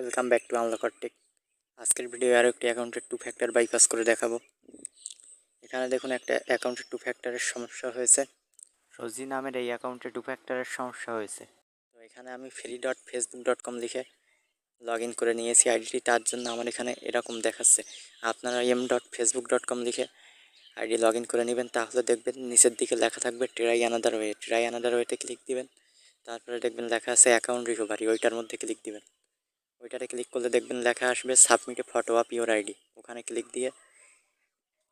Welcome back to Unlocker Tech. আজকের video আরও একটি অ্যাকাউন্টের টু ফ্যাক্টর বাইপাস করে দেখাবো। এখানে দেখুন একটা অ্যাকাউন্টের টু ফ্যাক্টরের সমস্যা হয়েছে। রোজি নামের এই অ্যাকাউন্টে টু ফ্যাক্টরের সমস্যা হয়েছে। তো এখানে আমি free dot Facebook dot com লিখে লগ ইন করে নিয়েছি। আইডিটি তার জন্য আমার এখানে এরকম দেখাচ্ছে। আপনারা M dot Facebook dot com লিখে আইডি লগ ইন করে নেবেন। তাহলে দেখবেন নিচের দিকে লেখা থাকবে try another way try another ওয়েতে ক্লিক দিবেন। তারপরে দেখবেন লেখা আছে অ্যাকাউন্ট রিকভারি ওইটার মধ্যে ক্লিক দিবেন। ওইটাতে ক্লিক করলে দেখবেন লেখা আসবে সাবমিটে ফটো আপ ইউর আইডি ওখানে ক্লিক দিয়ে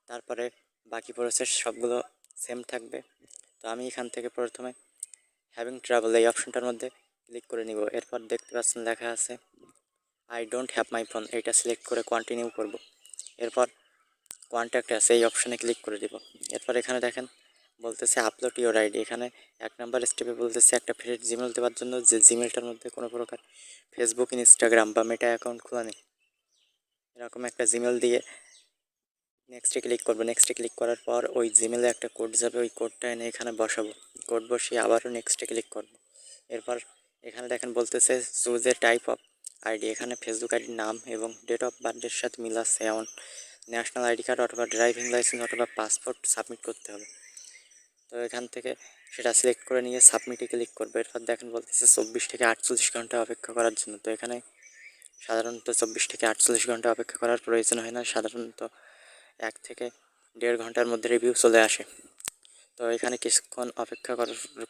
তারপরে বাকি প্রসেস সবগুলো সেম থাকবে। তো আমি এখান থেকে প্রথমে হ্যাভিং ট্রাভেল এই অপশনটার মধ্যে ক্লিক করে নিব। এরপর দেখতে পাচ্ছেন লেখা আছে I don't have my phone এইটা সিলেক্ট করে কন্টিনিউ করব। এরপর কন্ট্যাক্ট আছে এই অপশানে ক্লিক করে দিব। এরপর এখানে দেখেন বলতেছে আপলোড ইউর আইডি এখানে এক নাম্বার স্টেপে বলতেছে, একটা ফ্রেড জিমেল দেওয়ার জন্য যে জিমেলটার মধ্যে কোনো প্রকার ফেসবুক ইনস্টাগ্রাম বা মেটা অ্যাকাউন্ট খোলা নেই। এরকম একটা জিমেল দিয়ে নেক্সটে ক্লিক করব। নেক্সটে ক্লিক করার পর ওই জিমেলে একটা কোড যাবে, ওই কোডটা এনে এখানে বসাবো। কোড বসিয়ে আবারও নেক্সটে ক্লিক করব। এরপর এখানে দেখেন বলতেছে choose a type of ID এখানে ফেসবুক আইডির নাম এবং ডেট অফ বার্থের সাথে মিল আছে। এমন ন্যাশনাল আইডি কার্ড অথবা ড্রাইভিং লাইসেন্স অথবা পাসপোর্ট সাবমিট করতে হবে। তো এখান থেকে সেটা সিলেক্ট করে নিয়ে সাবমিটে ক্লিক করবে। এরপর দেখেন বলতেছে চব্বিশ থেকে আটচল্লিশ ঘণ্টা অপেক্ষা করার জন্য। তো এখানে সাধারণত চব্বিশ থেকে আটচল্লিশ ঘণ্টা অপেক্ষা করার প্রয়োজন হয় না, সাধারণত এক থেকে দেড় ঘণ্টার মধ্যে রিভিউ চলে আসে। তো এখানে কিছুক্ষণ অপেক্ষা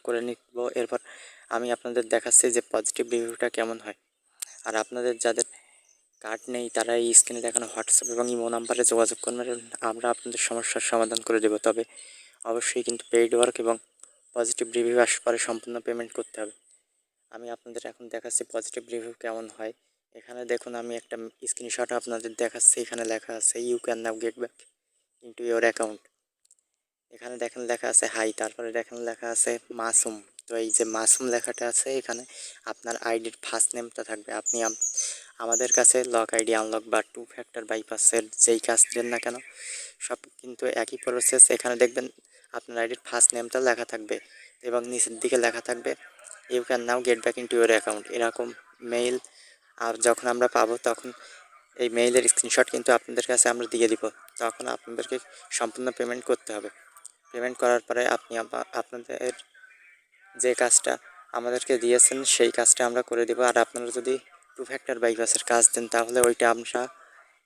করে নিব। এরপর আমি আপনাদের দেখাচ্ছি যে পজিটিভ রিভিউটা কেমন হয়। আর আপনাদের যাদের কার্ড নেই, তারা এই স্ক্রিনে দেখানো হোয়াটসঅ্যাপ এবং ইমো নাম্বারে যোগাযোগ করবেন। আমরা আপনাদের সমস্যার সমাধান করে দেবো। তবে অবশ্যই কিন্তু পেইড ওয়ার্ক এবং পজিটিভ রিভিউ আসার পরে সম্পূর্ণ পেমেন্ট করতে হবে। আমি আপনাদের এখন দেখাচ্ছি পজিটিভ রিভিউ কেমন হয়। এখানে দেখুন আমি একটা স্ক্রিনশট আপনাদের দেখাচ্ছি। এখানে লেখা আছে you can now get back into your account এখানে দেখেন লেখা আছে হাই তারপরে দেখেন লেখা আছে মাসুম তো এই যে মাসুম লেখাটা আছে, এখানে আপনার আইডির ফার্স্ট নেমটা থাকবে। আপনি আম- আমাদের কাছে লক আইডি আনলক বা টু ফ্যাক্টর বাইপাসের যেই কাজ দেন না কেন সব কিন্তু একই প্রসেস এখানে দেখবেন আপনার আইডির ফার্স্ট নেমটা লেখা থাকবে এবং নিচের দিকে লেখা থাকবে you can now get back into your account এরকম মেইল আর যখন আমরা পাবো তখন এই মেইলের স্ক্রিনশট কিন্তু আপনাদের কাছে আমরা দিয়ে দিব। তখন আপনাদেরকে সম্পূর্ণ পেমেন্ট করতে হবে। পেমেন্ট করার পরে আপনি আপনাদের যে কাজটা আমাদেরকে দিয়েছেন সেই কাজটা আমরা করে দেবো। আর আপনারা যদি টু ফ্যাক্টর বাইপাসের কাজ দেন তাহলে ওইটা আমরা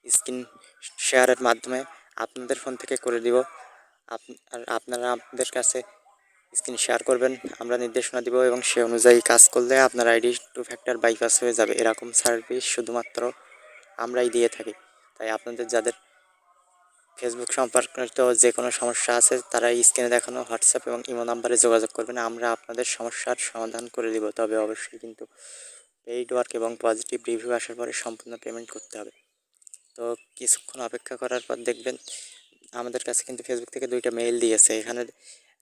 স্ক্রিন শেয়ারের মাধ্যমে আপনাদের ফোন থেকে করে দিব। আর আপনারা আপনাদের কাছে স্ক্রিন শেয়ার করবেন। আমরা নির্দেশনা দিব এবং সে অনুযায়ী কাজ করলে আপনার আইডি টু ফ্যাক্টর বাইপাস হয়ে যাবে। এরকম সার্ভিস শুধুমাত্র আমরাই দিয়ে থাকি। তাই আপনাদের যাদের ফেসবুক সম্পর্কিত যে কোনো সমস্যা আছে, তারা স্ক্রিনে দেখানো হোয়াটসঅ্যাপ এবং ইমো নাম্বারে যোগাযোগ করবেন। আমরা আপনাদের সমস্যার সমাধান করে দিব। তবে অবশ্যই কিন্তু পেইড ওয়ার্ক এবং পজিটিভ রিভিউ আসার পরে সম্পূর্ণ পেমেন্ট করতে হবে। তো কিছুক্ষণ অপেক্ষা করার পর দেখবেন আমাদের কাছে কিন্তু ফেসবুক থেকে দুইটা মেইল দিয়েছে। এখানে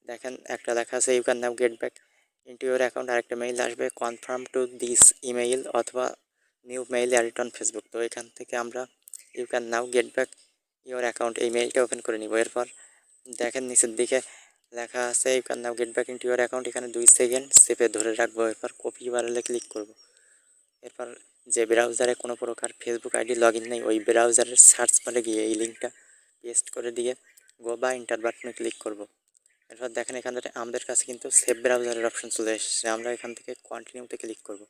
দেখেন, একটা লেখা আছে you can now get back into your account আরেকটা মেইল আসবে কনফার্ম টু দিস ইমেইল অথবা new mail added on Facebook তো এখান থেকে আমরা you can now get back your account এই মেইলটা ওপেন করে নিব। এরপর দেখেন, নিচের দিকে লেখা আছে you can now get back into your account এখানে দুই সেকেন্ড চেপে ধরে রাখব। এরপর কপি বারেলে ক্লিক করব। এরপর যে ব্রাউজারে কোনো প্রকার ফেসবুক আইডি লগ ইন নেই, ওই ব্রাউজারের সার্চ বারে গিয়ে এই লিঙ্কটা পেস্ট করে দিয়ে গো বা ইন্টার বাটনে ক্লিক করব। এরপর দেখেন এখান থেকে আমাদের কাছে কিন্তু সেভ ব্রাউজারের অপশন চলে এসেছে, আমরা এখান থেকে কন্টিনিউতে ক্লিক করব।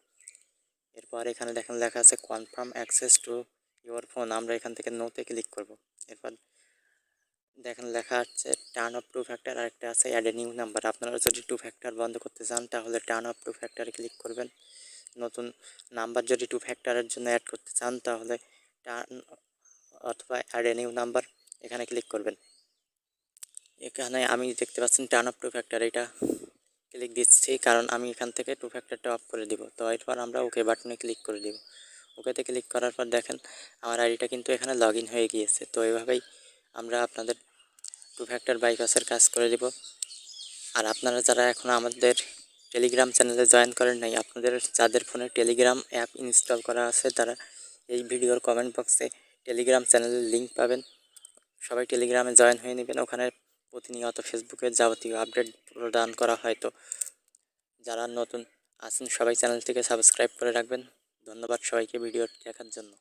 এরপর এখানে দেখেন লেখা আছে confirm access to your phone আমরা এখান থেকে নোতে ক্লিক করব। এরপর দেখেন লেখা আছে টার্ন অফ টু ফ্যাক্টর আরেকটা আছে অ্যাড এ নিউ নাম্বার আপনারা যদি টু ফ্যাক্টর বন্ধ করতে চান তাহলে টার্ন অফ টু ফ্যাক্টরে ক্লিক করবেন। নতুন নাম্বার যদি টু ফ্যাক্টরের জন্য অ্যাড করতে চান, তাহলে টার্ন অথবা অ্যাড এ নিউ নাম্বার এখানে ক্লিক করবেন। এখানে আমি দেখতে পাচ্ছেন টার্ন অফ টু ফ্যাক্টর এটা ক্লিক দিচ্ছি, কারণ আমি এখান থেকে টু ফ্যাক্টরটা অফ করে দিব। তো এরপর আমরা ওকে বাটনে ক্লিক করে দিব। ওকেতে ক্লিক করার পর দেখেন, আমার আইডিটা কিন্তু এখানে লগ হয়ে গিয়েছে। তো এইভাবেই আমরা আপনাদের টু ফ্যাক্টর বাইপাসের কাজ করে দিব। আর আপনারা যারা এখন আমাদের টেলিগ্রাম চ্যানেলে জয়েন করেন নাই। আপনাদের, যাদের ফোনে টেলিগ্রাম অ্যাপ ইনস্টল করা আছে, তারা এই ভিডিওর কমেন্ট বক্সে টেলিগ্রাম চ্যানেলের লিঙ্ক পাবেন। সবাই টেলিগ্রামে জয়েন হয়ে নেবেন। ওখানে প্রতিনিয়ত ফেসবুকের যাবতীয় আপডেট প্রদান করা হয়। তো যারা নতুন আছেন, সবাই চ্যানেলটিকে সাবস্ক্রাইব করে রাখবেন। ধন্যবাদ সবাইকে ভিডিও দেখার জন্য।